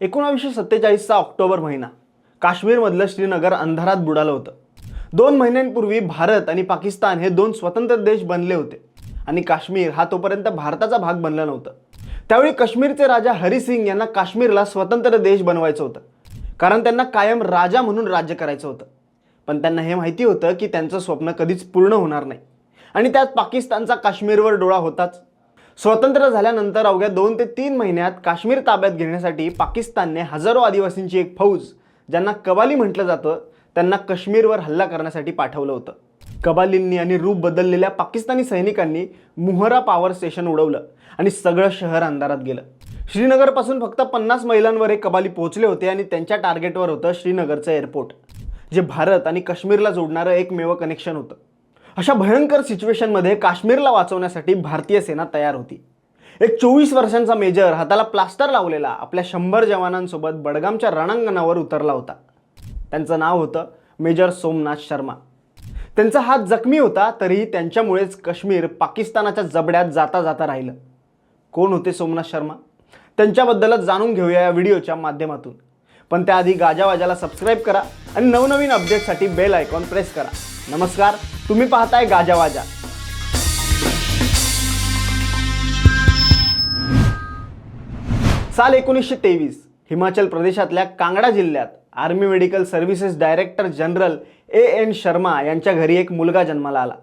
एकोणावीसशे सत्तेचाळीसचा ऑक्टोबर महिना. काश्मीरमधलं श्रीनगर अंधारात बुडालं होतं. दोन महिन्यांपूर्वी भारत आणि पाकिस्तान हे दोन स्वतंत्र देश बनले होते आणि काश्मीर हा तोपर्यंत भारताचा भाग बनला नव्हता. त्यावेळी काश्मीरचे राजा हरिसिंग यांना काश्मीरला स्वतंत्र देश बनवायचं होतं. कारण त्यांना कायम राजा म्हणून राज्य करायचं होतं. पण त्यांना हे माहिती होतं की त्यांचं स्वप्न कधीच पूर्ण होणार नाही. आणि त्यात पाकिस्तानचा काश्मीरवर डोळा होताच. स्वतंत्र झाल्यानंतर अवघ्या दोन ते तीन महिन्यात काश्मीर ताब्यात घेण्यासाठी पाकिस्तानने हजारो आदिवासींची एक फौज ज्यांना कबाली म्हटलं जातं त्यांना काश्मीरवर हल्ला करण्यासाठी पाठवलं होतं. कबालींनी आणि रूप बदललेल्या पाकिस्तानी सैनिकांनी मुहरा पॉवर स्टेशन उडवलं आणि सगळं शहर अंधारात गेलं. श्रीनगरपासून फक्त पन्नास मैलांवर हे कबाली पोहोचले होते आणि त्यांच्या टार्गेटवर होतं श्रीनगरचं एअरपोर्ट जे भारत आणि काश्मीरला जोडणारं एकमेव कनेक्शन होतं. अशा भयंकर सिच्युएशनमध्ये काश्मीरला वाचवण्यासाठी भारतीय सेना तयार होती. एक चोवीस वर्षांचा मेजर हाताला प्लास्टर लावलेला आपल्या शंभर जवानांसोबत बडगामच्या रणांगणावर उतरला होता. त्यांचं नाव होतं मेजर सोमनाथ शर्मा. त्यांचा हात जखमी होता तरीही त्यांच्यामुळेच काश्मीर पाकिस्तानाच्या जबड्यात जाता जाता राहिलं. कोण होते सोमनाथ शर्मा? त्यांच्याबद्दलच जाणून घेऊया या व्हिडिओच्या माध्यमातून. पण त्याआधी गाजावाजाला सबस्क्राईब करा आणि नवनवीन अपडेटसाठी बेल आयकॉन प्रेस करा. नमस्कार तुम्ही पाहताय गाजावाजा साल एकोणीसशे तेवीस हिमाचल प्रदेशातल्या कांगडा जिल्ह्यात army medical services director general A N Sharma यांच्या घरी एक मुलगा जन्माला आला.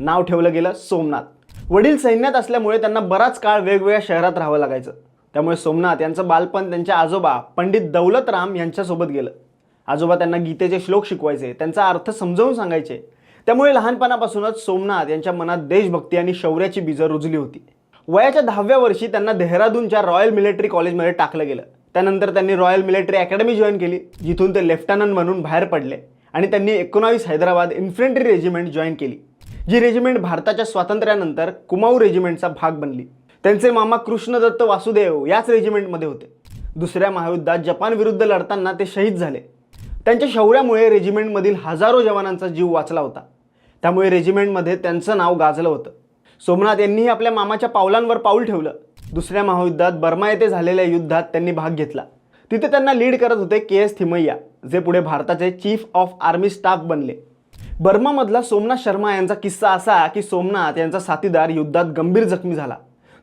नाव ठेवलं गेलं सोमनाथ. वडील सैन्यात असल्यामुळे त्यांना बराच काळ वेगवेगळ्या शहरात राहावं लागायचं. त्यामुळे सोमनाथ यांचं बालपण त्यांच्या आजोबा पंडित दौलतराम यांच्यासोबत गेलं. आजोबा त्यांना गीतेचे श्लोक शिकवायचे त्यांचा अर्थ समजावून सांगायचे. त्यामुळे लहानपणापासूनच सोमनाथ यांच्या मनात देशभक्ती आणि शौर्याची बीजं रुजली होती. वयाच्या दहाव्या वर्षी त्यांना देहरादूनच्या रॉयल मिलिटरी कॉलेजमध्ये टाकलं गेलं. त्यानंतर त्यांनी रॉयल मिलिटरी अकॅडमी जॉईन केली जिथून ते लेफ्टनंट म्हणून बाहेर पडले आणि त्यांनी एकोणावीस हैदराबाद इन्फंट्री रेजिमेंट जॉईन केली जी रेजिमेंट भारताच्या स्वातंत्र्यानंतर कुमाऊ रेजिमेंटचा भाग बनली. त्यांचे मामा कृष्णदत्त वासुदेव याच रेजिमेंटमध्ये होते. दुसऱ्या महायुद्धात जपान विरुद्ध लढताना ते शहीद झाले. त्यांच्या शौर्यामुळे रेजिमेंटमधील हजारो जवानांचा जीव वाचला होता. त्यामुळे रेजिमेंटमध्ये त्यांचं नाव गाजलं होतं. सोमनाथ यांनीही आपल्या मामाच्या पावलांवर पाऊल ठेवलं. दुसऱ्या महायुद्धात बर्मा येथे झालेल्या युद्धात त्यांनी भाग घेतला. तिथे त्यांना लीड करत होते के एस थिमय्या जे पुढे भारताचे चीफ ऑफ आर्मी स्टाफ बनले. बर्मामधला सोमनाथ शर्मा यांचा किस्सा असा की सोमनाथ यांचा साथीदार युद्धात गंभीर जखमी झाला.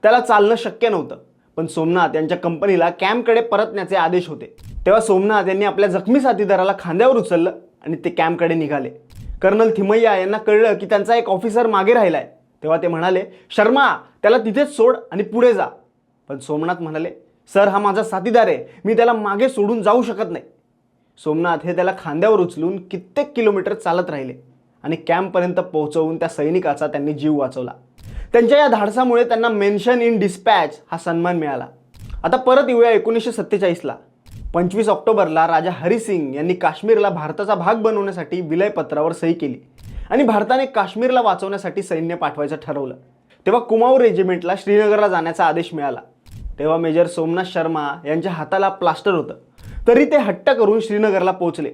त्याला चालणं शक्य नव्हतं पण सोमनाथ यांच्या कंपनीला कॅम्पकडे परतण्याचे आदेश होते. तेव्हा सोमनाथ यांनी आपल्या जखमी साथीदाराला खांद्यावर उचललं आणि ते कॅम्पकडे निघाले. कर्नल थिमय्या यांना कळलं की त्यांचा एक ऑफिसर मागे राहिलाय. तेव्हा ते म्हणाले शर्मा त्याला तिथेच सोड आणि पुढे जा. पण सोमनाथ म्हणाले सर हा माझा साथीदार आहे. मी त्याला मागे सोडून जाऊ शकत नाही. सोमनाथ हे त्याला खांद्यावर उचलून कित्येक किलोमीटर चालत राहिले आणि कॅम्पपर्यंत पोहोचवून त्या सैनिकाचा त्यांनी जीव वाचवला. त्यांच्या या धाडसामुळे त्यांना मेन्शन इन डिस्पॅच हा सन्मान मिळाला. आता परत येऊया एकोणीसशे सत्तेचाळीसला. पंचवीस ऑक्टोबरला राजा हरिसिंग यांनी काश्मीरला भारताचा भाग बनवण्यासाठी विलयपत्रावर सही केली. आणि भारताने काश्मीरला वाचवण्यासाठी सैन्य पाठवायचं ठरवलं. तेव्हा कुमाऊ रेजिमेंटला श्रीनगरला जाण्याचा आदेश मिळाला. तेव्हा मेजर सोमनाथ शर्मा यांच्या हाताला प्लास्टर होतं. तरी ते हट्ट करून श्रीनगरला पोहोचले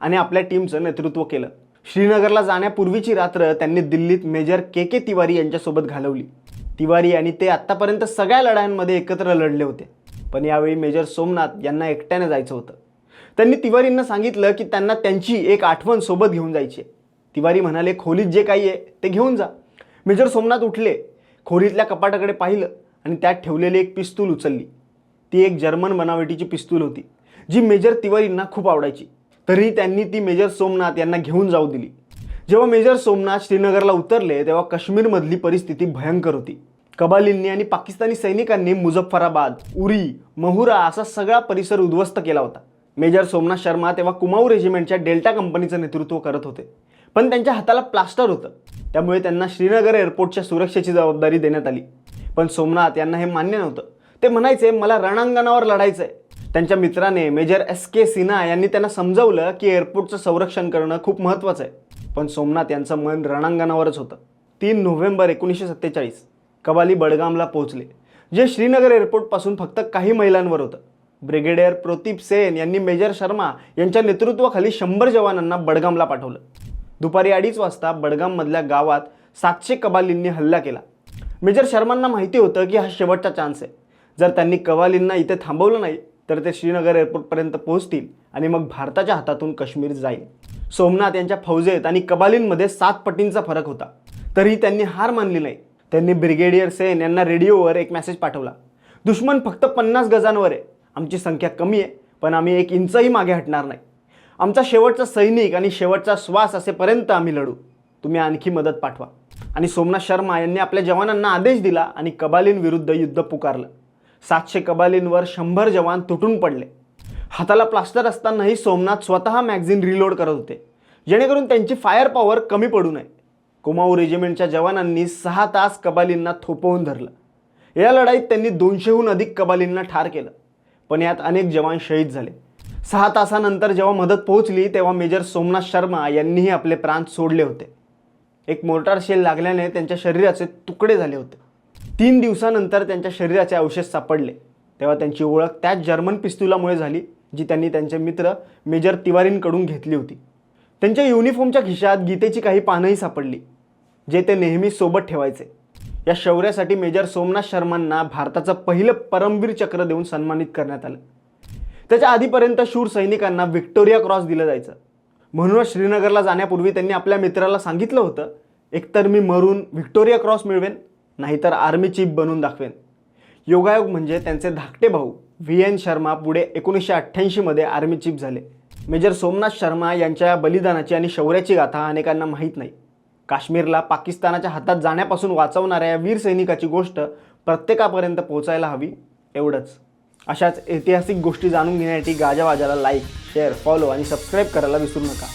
आणि आपल्या टीमचं नेतृत्व केलं. श्रीनगरला जाण्यापूर्वीची रात्र त्यांनी दिल्लीत मेजर के के तिवारी यांच्यासोबत घालवली. तिवारी आणि ते आत्तापर्यंत सगळ्या लढायांमध्ये एकत्र लढले होते. पण यावेळी मेजर सोमनाथ यांना एकट्याने जायचं होतं. त्यांनी तिवारींना सांगितलं की त्यांना त्यांची एक आठवण सोबत घेऊन जायची आहे. तिवारी म्हणाले खोलीत जे काही आहे ते घेऊन जा. मेजर सोमनाथ उठले खोलीतल्या कपाटाकडे पाहिलं आणि त्यात ठेवलेली एक पिस्तूल उचलली. ती एक जर्मन बनावटीची पिस्तूल होती जी मेजर तिवारींना खूप आवडायची. तरीही त्यांनी ती मेजर सोमनाथ यांना घेऊन जाऊ दिली. जेव्हा मेजर सोमनाथ श्रीनगरला उतरले तेव्हा काश्मीरमधली परिस्थिती भयंकर होती. कबालींनी आणि पाकिस्तानी सैनिकांनी मुझफ्फराबाद उरी महुरा असा सगळा परिसर उद्ध्वस्त केला होता. मेजर सोमनाथ शर्मा तेव्हा कुमाऊ रेजिमेंटच्या डेल्टा कंपनीचं नेतृत्व करत होते. पण त्यांच्या हाताला प्लास्टर होतं. त्यामुळे त्यांना श्रीनगर एअरपोर्टच्या सुरक्षेची जबाबदारी देण्यात आली. पण सोमनाथ यांना हे मान्य नव्हतं. ते म्हणायचे मला रणांगणावर लढायचं आहे त्यांच्या मित्राने मेजर एस के सिन्हा यांनी त्यांना समजवलं की एअरपोर्टचं संरक्षण करणं खूप महत्त्वाचं आहे. पण सोमनाथ यांचं मन रणांगणावरच होतं. तीन नोव्हेंबर एकोणीसशे सत्तेचाळीस. कबाली बडगामला पोहोचले जे श्रीनगर एअरपोर्टपासून फक्त काही मैलांवर होतं. ब्रिगेडियर प्रदीप सेन यांनी मेजर शर्मा यांच्या नेतृत्वाखाली शंभर जवानांना बडगामला पाठवलं. दुपारी अडीच वाजता बडगाममधल्या गावात सातशे कबालींनी हल्ला केला. मेजर शर्मांना माहिती होतं की हा शेवटचा चान्स आहे. जर त्यांनी कवालींना इथे थांबवलं नाही तर ते श्रीनगर एअरपोर्टपर्यंत पोहोचतील आणि मग भारताच्या हातातून काश्मीर जाईल. सोमनाथ यांच्या फौजेत आणि कबालींमध्ये सात पटींचा फरक होता. तरीही त्यांनी हार मानली नाही. त्यांनी ब्रिगेडियर सेन यांना रेडिओवर एक मेसेज पाठवला. दुश्मन फक्त पन्नास गजांवर आहे. आमची संख्या कमी आहे पण आम्ही एक इंचही मागे हटणार नाही. आमचा शेवटचा सैनिक आणि शेवटचा श्वास असेपर्यंत आम्ही लढू. तुम्ही आणखी मदत पाठवा. आणि सोमनाथ शर्मा यांनी आपल्या जवानांना आदेश दिला आणि कबालींविरुद्ध युद्ध पुकारलं. सातशे कबालींवर शंभर जवान तुटून पडले. हाताला प्लास्टर असतानाही सोमनाथ स्वतः मॅगझिन रिलोड करत होते. जेणेकरून त्यांची फायर पॉवर कमी पडू नये. कुमाऊ रेजिमेंटच्या जवानांनी सहा तास कबालींना थोपवून धरलं. या लढाईत त्यांनी दोनशेहून अधिक कबालींना ठार केलं. पण यात अनेक जवान शहीद झाले. सहा तासानंतर जेव्हा मदत पोहोचली तेव्हा मेजर सोमनाथ शर्मा यांनीही आपले प्राण सोडले होते. एक मोर्टार शेल लागल्याने त्यांच्या शरीराचे तुकडे झाले होते. तीन दिवसानंतर त्यांच्या शरीराचे अवशेष सापडले. तेव्हा त्यांची ओळख त्याच जर्मन पिस्तुलामुळे झाली जी त्यांनी त्यांचे मित्र मेजर तिवारींकडून घेतली होती. त्यांच्या युनिफॉर्मच्या खिशात गीतेची काही पानंही सापडली जे ते नेहमी सोबत ठेवायचे. या शौर्यासाठी मेजर सोमनाथ शर्मांना भारताचं पहिलं परमवीर चक्र देऊन सन्मानित करण्यात आलं. त्याच्या आधीपर्यंत शूर सैनिकांना व्हिक्टोरिया क्रॉस दिलं जायचं. म्हणूनच श्रीनगरला जाण्यापूर्वी त्यांनी आपल्या मित्राला सांगितलं होतं एकतर मी मरून व्हिक्टोरिया क्रॉस मिळवेन नाहीतर आर्मी चीफ बनून दाखवेन. योगायोग म्हणजे त्यांचे धाकटे भाऊ व्ही एन शर्मा पुढे एकोणीसशे अठ्ठ्याऐंशीमध्ये आर्मी चीफ झाले. मेजर सोमनाथ शर्मा यांच्या बलिदानाची आणि शौर्याची गाथा अनेकांना माहीत नाही. काश्मीरला पाकिस्तानाच्या हातात जाण्यापासून वाचवणाऱ्या या वीर सैनिकाची गोष्ट प्रत्येकापर्यंत पोहोचायला हवी एवढंच. अशाच ऐतिहासिक गोष्टी जाणून घेण्यासाठी गाजावाजाला लाईक शेअर फॉलो आणि सबस्क्राईब करायला विसरू नका.